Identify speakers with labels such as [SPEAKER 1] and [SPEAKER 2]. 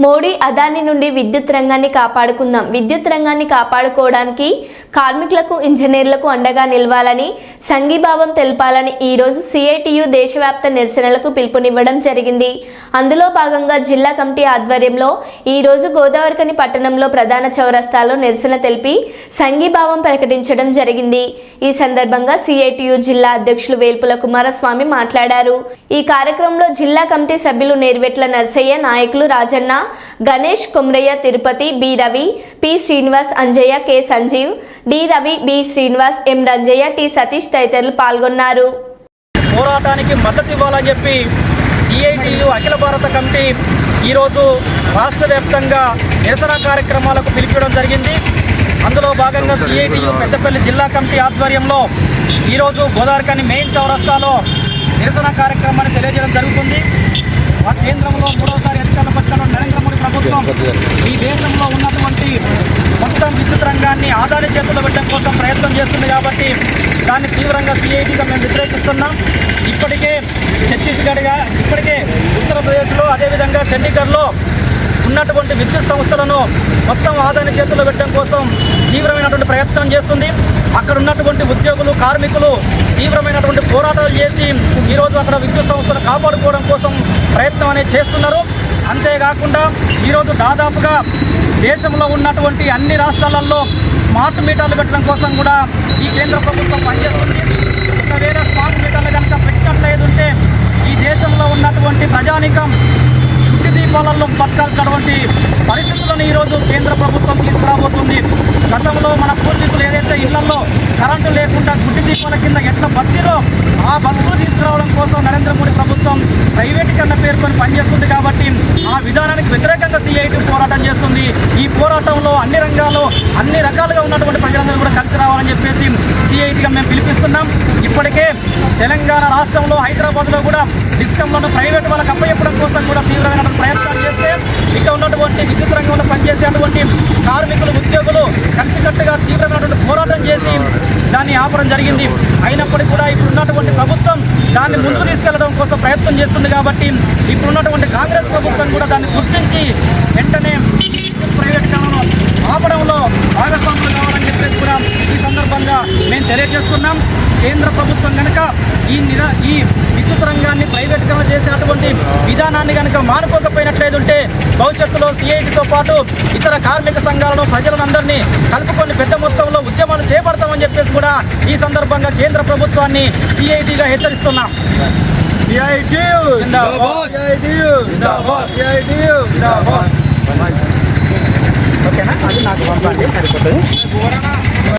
[SPEAKER 1] మోడీ అదాని నుండి విద్యుత్ రంగాన్ని కాపాడుకుందాం. విద్యుత్ రంగాన్ని కాపాడుకోవడానికి కార్మికులకు ఇంజనీర్లకు అండగా నిలవాలని సంఘీభావం తెలపాలని ఈరోజు సిఐటియు దేశవ్యాప్త నిరసనలకు పిలుపునివ్వడం జరిగింది. అందులో భాగంగా జిల్లా కమిటీ ఆధ్వర్యంలో ఈరోజు గోదావరికని పట్టణంలో ప్రధాన చౌరస్తాలో నిరసన తెలిపి సంఘీభావం ప్రకటించడం జరిగింది. ఈ సందర్భంగా సిఐటియు జిల్లా అధ్యక్షులు వేల్పుల కుమారస్వామి మాట్లాడారు. ఈ కార్యక్రమంలో జిల్లా కమిటీ సభ్యులు నేర్వెట్ల నర్సయ్య నాయకులు Rajanna Ganesh Komraiah Tirupati B Ravi P Srinivas Anjaiah K Sanjeev D Ravi B Srinivas M Ranjaiah T Satish తదితరులు పాల్గొన్నారు.
[SPEAKER 2] పోరాటానికి మద్దతు ఇవ్వాలని చెప్పి సిఐటియు అఖిల భారత కమిటీ ఈరోజు రాష్ట్ర వ్యాప్తంగా నిరసన కార్యక్రమాలకు పిలిపించడం జరిగింది. అందులో భాగంగా సిఐటియు పెద్దపల్లి జిల్లా కమిటీ ఆధ్వర్యంలో ఈరోజు గోదావరికని మెయిన్ చౌరస్తాలో నిరసన కార్యక్రమాన్ని తెలియజేయడం జరుగుతుంది. ఆ కేంద్రంలో మూడోసారి అధికారంలోకి వచ్చిన నరేంద్ర మోడీ ప్రభుత్వం ఈ దేశంలో ఉన్నటువంటి మొత్తం విద్యుత్ రంగాన్ని ఆదాయ చేతుల్లో కోసం ప్రయత్నం చేస్తుంది కాబట్టి దాన్ని తీవ్రంగా సిఐటిగా మేము వ్యతిరేకిస్తున్నాం. ఇప్పటికే ఛత్తీస్గఢ్గా ఇప్పటికే ఉత్తరప్రదేశ్లో అదేవిధంగా చండీగఢ్లో ఉన్నటువంటి విద్యుత్ సంస్థలను మొత్తం ఆదాయ చేతుల్లో పెట్టడం కోసం తీవ్రమైనటువంటి ప్రయత్నం చేస్తుంది. అక్కడ ఉన్నటువంటి ఉద్యోగులు కార్మికులు తీవ్రమైనటువంటి పోరాటాలు చేసి ఈరోజు అక్కడ విద్యుత్ సంస్థను కాపాడుకోవడం కోసం ప్రయత్నం అనేది చేస్తున్నారు. అంతేకాకుండా ఈరోజు దాదాపుగా దేశంలో ఉన్నటువంటి అన్ని రాష్ట్రాలలో స్మార్ట్ మీటర్లు పెట్టడం కోసం కూడా ఈ కేంద్ర ప్రభుత్వం పనిచేస్తుంది. ఒకవేళ స్మార్ట్ మీటర్లు కనుక పెట్టినట్లయితే ఉంటే ఈ దేశంలో ఉన్నటువంటి ప్రజానికం ఇంటి దీపాలలో బతకాల్సినటువంటి పరిస్థితులను ఈరోజు కేంద్ర ప్రభుత్వం తీసుకురాబోతుంది. గతంలో మన పూర్వీకులు ఏదైతే ఇళ్ళలో కరెంటు లేకుండా గుడ్డి దీపాల కింద ఎట్లా బతికిరో ఆ బతుకులు తీసుకురావడం కోసం నరేంద్ర మోడీ ప్రభుత్వం ప్రైవేటీకరణ పేర్కొని పనిచేస్తుంది కాబట్టి ఆ విధానానికి వ్యతిరేకంగా సిఐటి పోరాటం చేస్తుంది. ఈ పోరాటంలో అన్ని రంగాల్లో అన్ని రకాలుగా ఉన్నటువంటి ప్రజలందరూ కూడా కలిసి రావాలని చెప్పేసి సిఐటిగా మేము పిలిపిస్తున్నాం. ఇప్పటికే తెలంగాణ రాష్ట్రంలో హైదరాబాద్లో కూడా డిస్కంలను ప్రైవేట్ వాళ్ళకి అప్పచెప్పడం కోసం కూడా తీవ్రమైనటువంటి ప్రయత్నాలు చేస్తే ఇక్కడ ఉన్నటువంటి విద్యుత్ రంగంలో పనిచేసేటువంటి కార్మికులు ఉద్యోగులు కలిసికట్టుగా తీవ్రమైనటువంటి పోరాటం చేసి దాన్ని ఆపడం జరిగింది. అయినప్పటికీ కూడా ఇప్పుడు ఉన్నటువంటి ప్రభుత్వం దాన్ని ముందుకు తీసుకెళ్ళడం కోసం ప్రయత్నం చేస్తుంది కాబట్టి ఇప్పుడు ఉన్నటువంటి కాంగ్రెస్ ప్రభుత్వం కూడా దాన్ని గుర్తించి వెంటనే విద్యుత్ ప్రైవేటీకరణను ఆపడంలో భాగస్వాములు కావాలని చెప్పేసి కూడా ఈ సందర్భంగా మేము తెలియజేస్తున్నాం. కేంద్ర ప్రభుత్వం కనుక ఈ నిరా ఈ విద్యుత్ రంగాన్ని ప్రైవేటీకరణ చేసేటువంటి విధానాన్ని కనుక మానుకోకపోయినట్లయితే భవిష్యత్తులో సిఐటితో పాటు ఇతర కార్మిక సంఘాలను ప్రజలందరినీ కలుపుకొని పెద్ద మొత్తం చెప్పేసి కూడా ఈ సందర్భంగా కేంద్ర ప్రభుత్వాన్ని సిఐటిగా హెచ్చరిస్తున్నాం! ఓకేనా? అది నాకు పంపండి సరిపోతుంది.